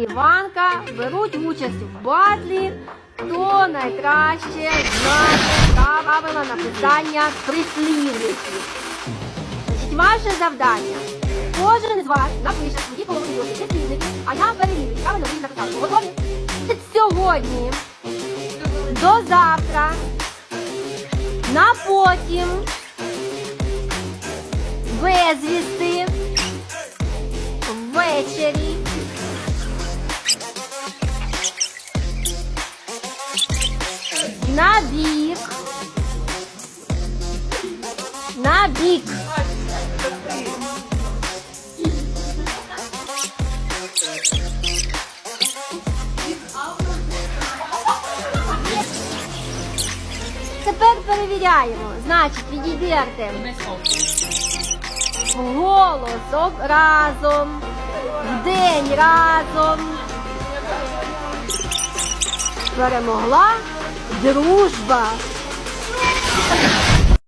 Іванка беруть участь в батлі, хто найкраще знає правила написання прислівників. Значить, ваше завдання. Кожен з вас напише свої половини прислівники, а я перевірю, правильно ви написали. Готові? Значить, Сьогодні до завтра, на потім, безвісти, ввечері. На бік. На бік. Тепер перевіряємо. Значить, голос об- разом, вдень разом. Перемогла дружба.